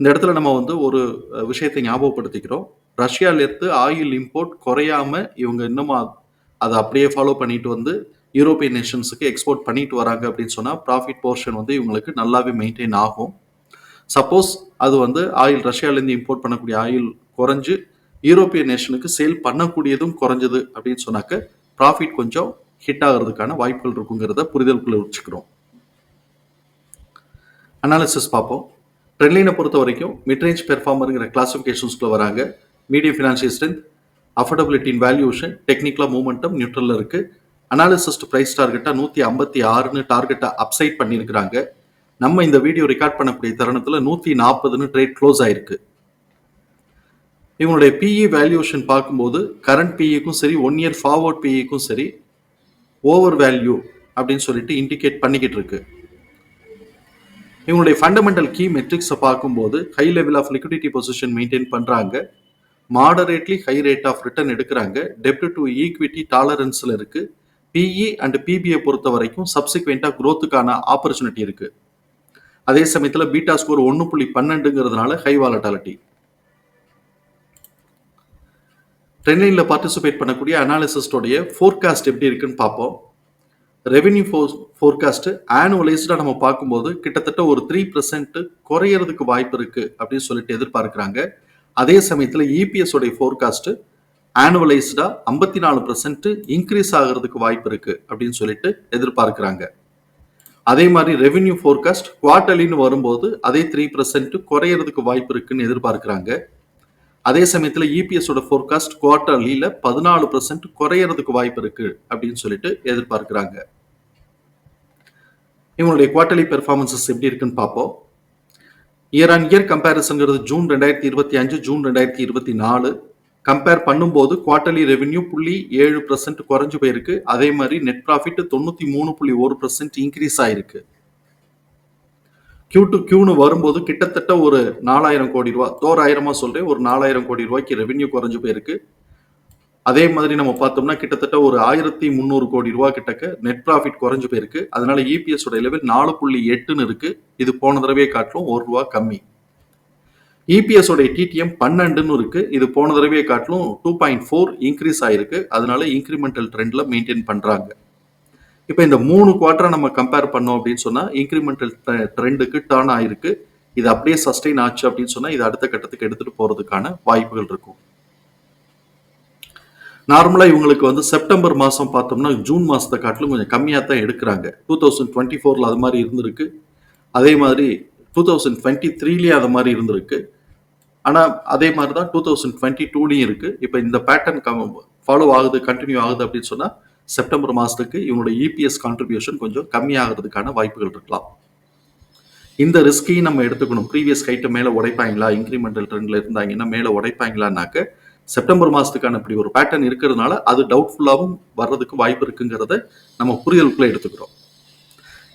இந்த இடத்துல நம்ம வந்து ஒரு விஷயத்தை ஞாபகப்படுத்திக்கிறோம். ரஷ்யாவிலேருந்து ஆயில் இம்போர்ட் குறையாம இவங்க இன்னமும் அதை அப்படியே ஃபாலோ பண்ணிட்டு வந்து யூரோப்பியன் நேஷன்ஸுக்கு எக்ஸ்போர்ட் பண்ணிட்டு வராங்க அப்படின்னு சொன்னால் ப்ராஃபிட் போர்ஷன் வந்து இவங்களுக்கு நல்லாவே மெயின்டைன் ஆகும். சப்போஸ் அது வந்து ஆயில் ரஷ்யாவிலேருந்து இம்போர்ட் பண்ணக்கூடிய ஆயில் குறைஞ்சு யூரோப்பியன் நேஷனுக்கு சேல் பண்ணக்கூடியதும் குறைஞ்சது அப்படின்னு சொன்னாக்க ப்ராஃபிட் கொஞ்சம் ஹிட் ஆகிறதுக்கான வாய்ப்புகள் இருக்குங்கிறத புரிதலுக்குள்ள வச்சுக்கிறோம். அனாலிசிஸ் பார்ப்போம். ட்ரெண்ட்லைனை பொறுத்த வரைக்கும் மிட்ரேஞ்ச் பெர்ஃபார்மருங்கிற கிளாசிஃபிகேஷன்ஸ்குள்ள வராங்க. மீடியம் ஃபினான்ஷியல் ஸ்ட்ரென்த் அஃபோர்டபிலிட்டின் வேல்யூஷன் டெக்னிக்கலாக மூமெண்டம் நியூட்ரலில் இருக்கு. அனாலிசிஸ்ட் ப்ரைஸ் டார்கெட்டாக நூற்றி ஐம்பத்தி ஆறுன்னு டார்கெட்டை அப்சைட் பண்ணியிருக்கிறாங்க. நம்ம இந்த வீடியோ ரெக்கார்ட் பண்ணக்கூடிய தருணத்தில் நூற்றி நாற்பதுன்னு ட்ரேட் க்ளோஸ் ஆயிருக்கு. இவங்களுடைய பிஇ வேல்யூஷன் பார்க்கும்போது கரண்ட் பிஇக்கும் சரி ஒன் இயர் ஃபார்வர்ட் பிஇக்கும் சரி ஓவர் வேல்யூ அப்படின்னு சொல்லிட்டு இண்டிகேட் பண்ணிக்கிட்டு இருக்கு. இவங்களுடைய ஃபண்டமெண்டல் கீ மெட்ரிக்ஸை பார்க்கும்போது high level of liquidity position maintain பண்ணுறாங்க moderately high rate of return எடுக்கிறாங்க. டெப்ட் டு ஈக்விட்டி டாலரன்ஸில் இருக்குது பிஇ அண்ட் பிபிஐ பொறுத்த வரைக்கும் சப்சிக்வெண்ட்டாக க்ரோத்துக்கான ஆப்பர்ச்சுனிட்டி இருக்குது அதே சமயத்தில் பீட்டா ஸ்கோர் ஒன்று புள்ளி பன்னெண்டுங்கிறதுனால ஹை வாலட்டாலிட்டி ட்ரெண்ட்லைனில் பார்ட்டிசிபேட் பண்ணக்கூடிய அனாலிசிஸ்டோடைய ஃபோர்காஸ்ட் எப்படி இருக்குன்னு பார்ப்போம். ரெவென்யூ ஃபோர் ஃபோர்காஸ்ட்டு ஆனுவலைஸ்டாக நம்ம பார்க்கும்போது கிட்டத்தட்ட ஒரு த்ரீ பர்சன்ட் குறையறதுக்கு வாய்ப்பு இருக்குது அப்படின்னு சொல்லிட்டு எதிர்பார்க்குறாங்க. அதே சமயத்தில் இபிஎஸோடைய ஃபோர்காஸ்ட்டு ஆனுவலைஸ்டாக ஐம்பத்தி நாலு பர்சன்ட் இன்க்ரீஸ் ஆகிறதுக்கு வாய்ப்பு இருக்குது அப்படின்னு சொல்லிட்டு எதிர்பார்க்குறாங்க. அதே மாதிரி ரெவென்யூ ஃபோர்காஸ்ட் குவார்டர்லின்னு வரும்போது அதே த்ரீ பர்சன்ட் குறையறதுக்கு வாய்ப்பு இருக்குன்னு எதிர்பார்க்குறாங்க. அதே சமயத்தில் இபிஎஸோட ஃபோர்காஸ்ட் குவார்டர்லியில் பதினாலு பர்சன்ட் குறையறதுக்கு வாய்ப்பு இருக்குது அப்படின்னு சொல்லிட்டு எதிர்பார்க்குறாங்க. இவங்களுடைய குவார்டர்லி பெர்ஃபார்மன்சஸ் எப்படி இருக்குன்னு பார்ப்போம். இயர் ஆன் இயர் கம்பேரிசன்கிறது ஜூன் ரெண்டாயிரத்தி இருபத்தி அஞ்சு ஜூன் ரெண்டாயிரத்தி இருபத்தி நாலு. கம்பேர் பண்ணும்போது குவார்டர்லி ரெவென்யூ புள்ளி ஏழு பர்சன்ட் குறைஞ்சு போயிருக்கு. அதே மாதிரி நெட் ப்ராஃபிட் தொண்ணூற்றி மூணு புள்ளி ஒரு பர்சன்ட் இன்க்ரீஸ் ஆயிருக்கு. கியூ டு கியூன்னு வரும்போது கிட்டத்தட்ட ஒரு நாலாயிரம் கோடி ரூபா தோராயிரமா சொல்றேன் ஒரு நாலாயிரம் கோடி ரூபாய்க்கு ரெவென்யூ குறைஞ்சு போயிருக்கு. அதே மாதிரி நம்ம பார்த்தோம்னா கிட்டத்தட்ட ஒரு ஆயிரத்தி முந்நூறு கோடி ரூபா கிட்டக்க நெட் ப்ராஃபிட் குறைஞ்சு போயிருக்கு. அதனால இபிஎஸ் உடைய லெவல் நாலு புள்ளி எட்டுன்னு இருக்கு. இது போன தடவையை காட்டிலும் ஒரு ரூபா கம்மி. இபிஎஸ் உடைய டிடிஎம் பன்னெண்டுன்னு இருக்கு. இது போன தடவையை காட்டிலும் டூ பாயிண்ட் ஃபோர் இன்க்ரீஸ் ஆயிருக்கு. அதனால இன்க்ரிமெண்டல் ட்ரெண்ட்ல மெயின்டைன் பண்றாங்க. இப்போ இந்த மூணு குவார்டரை நம்ம கம்பேர் பண்ணோம் அப்படின்னு சொன்னா இன்க்ரிமெண்டல் ட்ரெண்டுக்கு டர்ன் ஆயிருக்கு. இது அப்படியே சஸ்டெயின் ஆச்சு அப்படின்னு சொன்னா இது அடுத்த கட்டத்துக்கு எடுத்துட்டு போறதுக்கான வாய்ப்புகள் இருக்கும். நார்மலாக இவங்களுக்கு வந்து செப்டம்பர் மாதம் பார்த்தோம்னா ஜூன் மாதத்தை காட்டிலும் கொஞ்சம் கம்மியாக தான் எடுக்கிறாங்க. டூ தௌசண்ட் டுவெண்ட்டி ஃபோரில் அது மாதிரி இருந்திருக்கு. அதே மாதிரி டூ தௌசண்ட் டுவெண்ட்டி த்ரீலேயே அது மாதிரி இருந்திருக்கு. ஆனால் அதே மாதிரி தான் டூ தௌசண்ட் டுவெண்ட்டி டூலையும் இருக்குது இப்போ இந்த பேட்டர்ன் ஃபாலோ ஆகுது கண்டினியூ ஆகுது அப்படின்னு சொன்னால் செப்டம்பர் மாதத்துக்கு இவங்களோட இபிஎஸ் கான்ட்ரிபியூஷன் கொஞ்சம் கம்மியாகிறதுக்கான வாய்ப்புகள் இருக்கலாம். இந்த ரிஸ்கையும் நம்ம எடுத்துக்கணும். ப்ரீவியஸ் கைட்டை மேலே உடைப்பாங்களா? இன்க்ரிமெண்டல் ட்ரெண்டில் இருந்தாங்கன்னா மேலே உடைப்பாங்களான்னாக்க செப்டம்பர் மாதத்துக்கான இப்படி ஒரு பேட்டர்ன் இருக்கிறதுனால அது டவுட்ஃபுல்லாகவும் வர்றதுக்கு வாய்ப்பு இருக்குங்கிறத நம்ம புரிதலுக்குள்ள எடுத்துக்கிறோம்.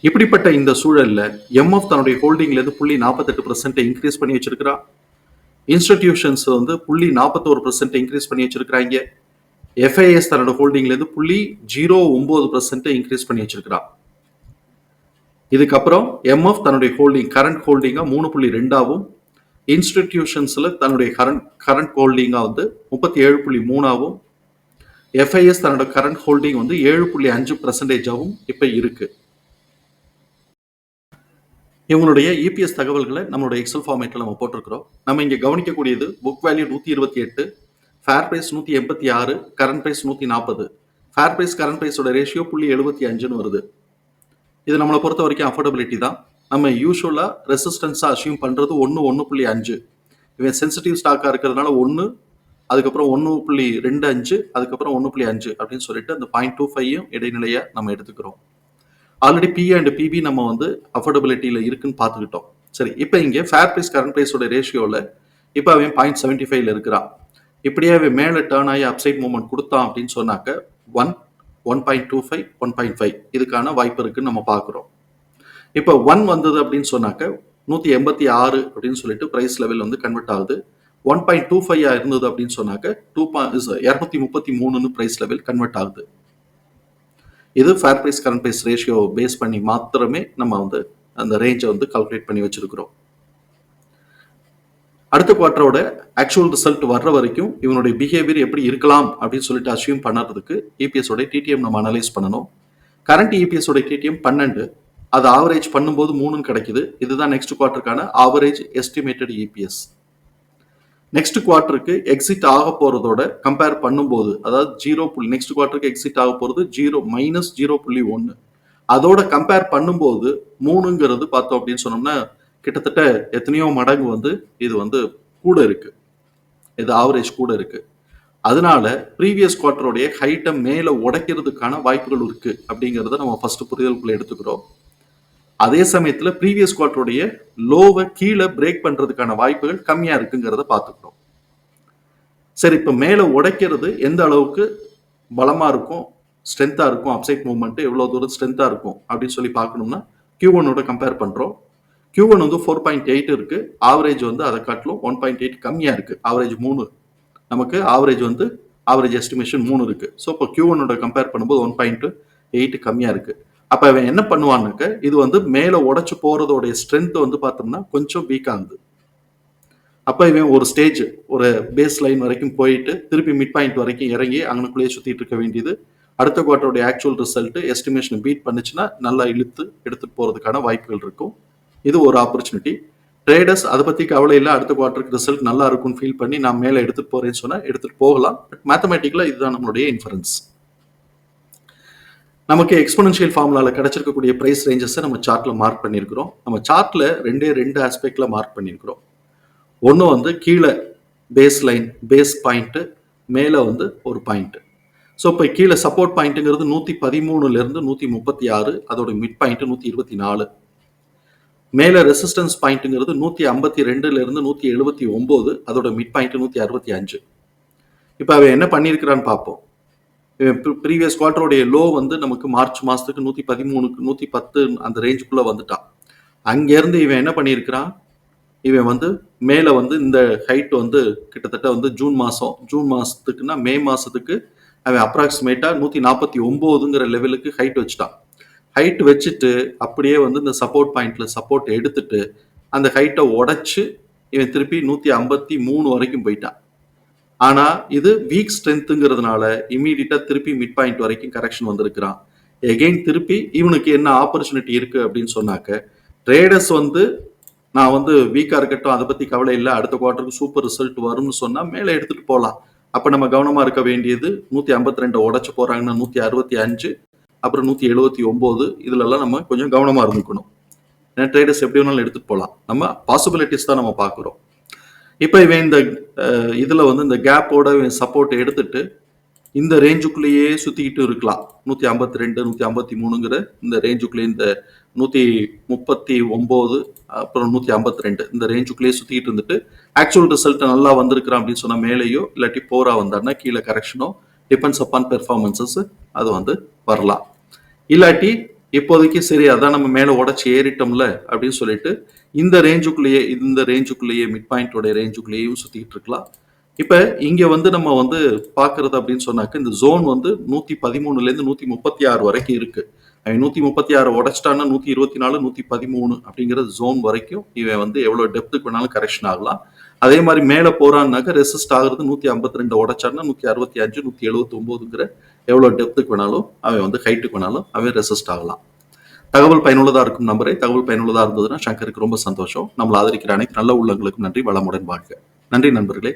இப்படிப்பட்ட இந்த சூழல்ல எம்எஃப் தன்னுடைய ஹோல்டிங்லேருந்து புள்ளி நாற்பத்தெட்டு பர்சன்ட்டை இன்க்ரீஸ் பண்ணி வச்சிருக்கிறா. இன்ஸ்டிடியூஷன்ஸ் வந்து புள்ளி நாற்பத்தோரு பர்சன்ட் இன்க்ரீஸ் பண்ணி வச்சிருக்கிறாங்க. எஃப்ஐஎஸ் தன்னோட ஹோல்டிங்லேருந்து புள்ளி ஜீரோ ஒம்பது பர்சன்ட்டை இன்க்ரீஸ் பண்ணி வச்சிருக்கிறா. இதுக்கப்புறம் எம்எஃப் தன்னுடைய ஹோல்டிங் கரண்ட் ஹோல்டிங்காக மூணு புள்ளி ரெண்டாவும் இன்ஸ்டிடியூஷன்ஸில் தன்னுடைய கரண்ட் கரண்ட் ஹோல்டிங்காக வந்து முப்பத்தி ஏழு புள்ளி மூணாவும் எஃப்ஐஎஸ் தன்னோட கரண்ட் ஹோல்டிங் வந்து ஏழு புள்ளி அஞ்சு பர்சன்டேஜாகவும் இப்போ இருக்கு. இவங்களுடைய இபிஎஸ் தகவல்களை நம்மளுடைய எக்ஸல் ஃபார்மேட்டில் நம்ம போட்டிருக்கிறோம். நம்ம இங்கே கவனிக்கக்கூடியது புக் வேல்யூ நூற்றி இருபத்தி எட்டு ஃபேர் ப்ரைஸ் நூற்றி எண்பத்தி ஆறு கரண்ட் ப்ரைஸ் நூற்றி நாற்பது ஃபேர் ப்ரைஸ் கரண்ட் ப்ரைஸோட ரேஷியோ புள்ளி எழுபத்தி அஞ்சுன்னு வருது. இது நம்மளை பொறுத்த வரைக்கும் அஃபோர்டபிலிட்டி தான். நம்ம யூஸ்வலாக ரெசிஸ்டன்ஸாக அசியூம் பண்ணுறது ஒன்று ஒன்று புள்ளி அஞ்சு. இவன் சென்சிட்டிவ் ஸ்டாக்காக இருக்கிறதுனால ஒன்று அதுக்கப்புறம் ஒன்று புள்ளி ரெண்டு அஞ்சு அதுக்கப்புறம் ஒன்று புள்ளி அஞ்சு அப்படின்னு சொல்லிட்டு அந்த பாயிண்ட் டூ ஃபைவையும் இடைநிலையாக நம்ம எடுத்துக்கிறோம். ஆல்ரெடி பி அண்ட் பிபி நம்ம வந்து அஃபோர்டபிலிட்டியில் இருக்குன்னு பார்த்துக்கிட்டோம். சரி இப்போ இங்கே ஃபேர் ப்ரைஸ் கரண்ட் ப்ரைஸோட ரேஷியோவில் இப்போ அவன் பாயிண்ட் செவன்ட்டி ஃபைவ்ல இருக்கிறான். இப்படியே அவன் மேலே டேர்ன் ஆகி அப்சைட் மூவ்மெண்ட் கொடுத்தான் அப்படின்னு சொன்னாக்க one one point two five one point five இதுக்கான வாய்ப்பு இருக்குன்னு நம்ம பார்க்குறோம். இப்போ ஒன் வந்தது அப்படின்னு சொன்னாக்க நூற்றி எண்பத்தி ஆறு அப்படின்னு சொல்லிட்டு ப்ரைஸ் லெவல் வந்து கன்வெர்ட் ஆகுது. ஒன் பாயிண்ட் டூ ஃபைவ் இருந்தது அப்படின்னு சொன்னாக்க டூ பாயிண்ட் இரநூத்தி முப்பத்தி மூணுன்னு ப்ரைஸ் லெவல் கன்வெர்ட் ஆகுது. இது fair price current price ratio base பண்ணி மாத்திரமே நம்ம வந்து அந்த ரேஞ்சை வந்து கால்குலேட் பண்ணி வச்சிருக்கிறோம். அடுத்த குவார்டரோட ஆக்சுவல் ரிசல்ட் வர்ற வரைக்கும் இவனுடைய பிஹேவியர் எப்படி இருக்கலாம் அப்படின்னு சொல்லிட்டு அசியூம் பண்ணுறதுக்கு இபிஎஸோட டிடிஎம் நம்ம அனலைஸ் பண்ணணும். கரண்ட் இபிஎஸோட டிடிஎம் பன்னெண்டு அது ஆவரேஜ் பண்ணும்போது மூணுன்னு கிடைக்குது. இதுதான் நெக்ஸ்ட் குவார்டருக்கான ஆவரேஜ் எஸ்டிமேட்டட் இபிஎஸ் நெக்ஸ்ட் குவார்ட்டருக்கு எக்ஸிட் ஆக போறதோட கம்பேர் பண்ணும்போது அதாவது ஜீரோ புள்ளி நெக்ஸ்ட் குவார்டருக்கு எக்ஸிட் ஆக போறது ஜீரோ மைனஸ் ஜீரோ புள்ளி ஒன்று அதோட கம்பேர் பண்ணும்போது மூணுங்கிறது பார்த்தோம் அப்படின்னு சொன்னோம்னா கிட்டத்தட்ட எத்தனையோ மடங்கு வந்து இது வந்து கூட இருக்கு. இது ஆவரேஜ் கூட இருக்கு. அதனால ப்ரீவியஸ் குவார்ட்டருடைய ஹைட்டை மேலே உடைக்கிறதுக்கான வாய்ப்புகள் இருக்கு அப்படிங்கிறத நம்ம ஃபர்ஸ்ட் புரிதலுக்குள்ள எடுத்துக்கிறோம். அதே சமயத்தில் ப்ரீவியஸ் குவார்டருடைய லோவை கீழே பிரேக் பண்ணுறதுக்கான வாய்ப்புகள் கம்மியாக இருக்குங்கிறத பார்த்துக்கிறோம் சரி இப்போ மேலே உடைக்கிறது எந்த அளவுக்கு பலமாக இருக்கும் ஸ்ட்ரென்த்தாக இருக்கும் அப்சைட் மூவ்மெண்ட்டு எவ்வளோ தூரம் ஸ்ட்ரென்த்தாக இருக்கும் அப்படின்னு சொல்லி பார்க்கணும்னா கியூ ஒன்னோட கம்பேர் பண்ணுறோம் கியூ ஒன் வந்து ஃபோர் பாயிண்ட் எயிட் இருக்கு ஆவரேஜ் வந்து அதை காட்டிலும் ஒன் பாயிண்ட் எயிட் கம்மியாக இருக்குது ஆவரேஜ் மூணு. நமக்கு ஆவரேஜ் வந்து ஆவரேஜ் எஸ்டிமேஷன் மூணு இருக்குது ஸோ இப்போ கியூ ஒன்னோட கம்பேர் பண்ணும்போது ஒன் பாயிண்ட் எயிட் கம்மியாக இருக்குது அப்ப அவன் என்ன பண்ணுவான்னாக்க இது வந்து மேல உடைச்சு போறதோடைய ஸ்ட்ரென்த் வந்து பார்த்தோம்னா கொஞ்சம் வீக்காகுது ஆகுது அப்ப இவன் ஒரு ஸ்டேஜ் ஒரு பேஸ் லைன் வரைக்கும் போயிட்டு திருப்பி மிட் பாயிண்ட் வரைக்கும் இறங்கி அங்கனுக்குள்ளேயே சுத்திட்டு இருக்க வேண்டியது. அடுத்த குவார்டருடைய ஆக்சுவல் ரிசல்ட் எஸ்டிமேஷன் பீட் பண்ணுச்சுன்னா நல்லா இழுத்து எடுத்துட்டு போறதுக்கான வாய்ப்புகள் இருக்கும். இது ஒரு ஆப்பர்ச்சுனிட்டி ட்ரேடர்ஸ் அதை பத்தி கவலை இல்லை அடுத்த குவார்டருக்கு ரிசல்ட் நல்லா இருக்கும்னு ஃபீல் பண்ணி நான் மேலே எடுத்துட்டு போறேன்னு சொன்னா எடுத்துட்டு போகலாம். பட் மேத்தமேட்டிக்கலா இதுதான் நம்மளுடைய இன்ஃபரன்ஸ் நமக்கு எக்ஸ்போனன்ஷியல் ஃபார்முலாவில் கிடைச்சிருக்கக்கூடிய ப்ரைஸ் ரேஞ்சஸை நம்ம சார்ட்டில் மார்க் பண்ணியிருக்கிறோம். நம்ம சார்ட்டில் ரெண்டே ரெண்டு ஆஸ்பெக்ட்ல மார்க் பண்ணியிருக்கிறோம். ஒன்று வந்து கீழே பேஸ் லைன் பேஸ் பாயிண்ட்டு மேலே வந்து ஒரு பாயிண்ட்டு ஸோ இப்போ கீழே சப்போர்ட் பாயிண்ட்டுங்கிறது நூற்றி பதிமூணுலேருந்து நூற்றி முப்பத்தி ஆறு அதோட மிட் பாயிண்ட்டு நூற்றி இருபத்தி நாலு. மேலே ரெசிஸ்டன்ஸ் பாயிண்ட்டுங்கிறது நூற்றி ஐம்பத்தி ரெண்டுலேருந்து நூற்றி எழுபத்தி ஒம்பது அதோட மிட் பாயிண்ட்டு நூற்றி அறுபத்தி அஞ்சு. இப்போ அவன் என்ன பண்ணியிருக்கிறான்னு பார்ப்போம். ப்ரீவியஸ் குவார்டருடைய லோ வந்து நமக்கு மார்ச் மாதத்துக்கு நூற்றி பதிமூணுக்கு நூற்றி பத்து அந்த ரேஞ்சுக்குள்ளே வந்துட்டான். அங்கேருந்து இவன் என்ன பண்ணியிருக்கிறான்? இவன் வந்து மேலே வந்து இந்த ஹைட் வந்து கிட்டத்தட்ட வந்து ஜூன் மாதம் ஜூன் மாதத்துக்குன்னா மே மாதத்துக்கு அவன் அப்ராக்சிமேட்டாக நூற்றி நாற்பத்தி ஒம்போதுங்கிற லெவலுக்கு ஹைட் வச்சுட்டான். ஹைட் வச்சுட்டு அப்படியே வந்து இந்த சப்போர்ட் பாயிண்ட்டில் சப்போர்ட் எடுத்துட்டு அந்த ஹைட்டை உடச்சி இவன் திருப்பி நூற்றி ஐம்பத்தி மூணு வரைக்கும் போயிட்டான். ஆனால் இது வீக் ஸ்ட்ரென்த்துங்கிறதுனால இம்மீடியட்டாக திருப்பி மிட் பாயிண்ட் வரைக்கும் கரெக்ஷன் வந்திருக்கிறான். எகெயின் திருப்பி இவனுக்கு என்ன ஆப்பர்ச்சுனிட்டி இருக்குது அப்படின்னு சொன்னாக்க ட்ரேடர்ஸ் வந்து நான் வந்து வீக்காக இருக்கட்டும் அதை பற்றி கவலை இல்லை அடுத்த குவார்ட்டருக்கு சூப்பர் ரிசல்ட் வரும்னு சொன்னால் மேலே எடுத்துகிட்டு போகலாம் அப்போ நம்ம கவனமாக இருக்க வேண்டியது நூற்றி ஐம்பத்தி ரெண்டு உடச்சி போகிறாங்கன்னா நூற்றி அறுபத்தி அஞ்சு அப்புறம் நூற்றி எழுபத்தி ஒம்போது இதுலெல்லாம் நம்ம கொஞ்சம் கவனமாக இருந்துக்கணும். ஏன்னா ட்ரேடர்ஸ் எப்படி வேணாலும் எடுத்துகிட்டு போகலாம் நம்ம பாசிபிலிட்டிஸ் தான் நம்ம பார்க்குறோம். இப்போ இவன் இந்த இதில் வந்து இந்த கேப்போட இவன் சப்போர்ட் எடுத்துட்டு இந்த ரேஞ்சுக்குள்ளேயே சுற்றிக்கிட்டு இருக்கலாம். நூற்றி ஐம்பத்தி ரெண்டு நூற்றி ஐம்பத்தி மூணுங்கிற இந்த ரேஞ்சுக்குள்ளேயே இந்த நூற்றி முப்பத்தி ஒம்பது அப்புறம் நூற்றி ஐம்பத்தி ரெண்டு இந்த ரேஞ்சுக்குள்ளேயே சுற்றிக்கிட்டு இருந்துட்டு ஆக்சுவல் ரிசல்ட் நல்லா வந்திருக்கிறான் அப்படின்னு சொன்னால் மேலேயோ இல்லாட்டி போரா வந்தாருன்னா கீழே கரெக்ஷனோ டிபெண்ட்ஸ் அப்பான் பெர்ஃபார்மன்சஸ் அது வந்து வரலாம். இல்லாட்டி இப்போதைக்கு சரி அதான் நம்ம மேலே உடச்சி ஏறிட்டோம்ல அப்படின்னு சொல்லிட்டு இந்த ரேஞ்சுக்குள்ளேயே இந்த ரேஞ்சுக்குள்ளேயே மிட் பாயிண்டோட ரேஞ்சுக்குள்ளேயும் சுத்திட்டு இருக்கலாம். இப்ப இங்க வந்து நம்ம வந்து பாக்குறது அப்படின்னு சொன்னாக்க இந்த ஜோன் வந்து நூத்தி பதிமூணுல இருந்து நூத்தி முப்பத்தி ஆறு வரைக்கும் இருக்கு. அவன் நூத்தி முப்பத்தி ஆறு உடைச்சிட்டான்னா நூத்தி இருபத்தி நாலு நூத்தி பதிமூணு அப்படிங்கிற ஜோன் வரைக்கும் இவன் வந்து எவ்வளவு டெப்த்துக்கு வேணாலும் கரெக்ஷன் ஆகலாம். அதே மாதிரி மேல போறான்னாக்க ரெசிஸ்ட் ஆகுறது நூத்தி ஐம்பத்தி ரெண்டு உடைச்சான்னா நூத்தி அறுபத்தி அஞ்சு நூத்தி எழுபத்தி ஒன்பதுங்கிற எவ்வளவு டெப்த்துக்கு வேணாலும் அவன் வந்து ஹைட்டுக்கு வேணாலும் அவன் ரெசிஸ்ட் ஆகலாம். தகவல் பயனுள்ளதா இருக்கும் நம்பரை. தகவல் பயனுள்ளதா இருந்ததுன்னா சங்கருக்கு ரொம்ப சந்தோஷம். நம்மளை ஆதரிக்கிற அனைத்து நல்ல உள்ளங்களுக்கும் நன்றி. வளமுடன் வாழ்க. நன்றி நண்பர்களே.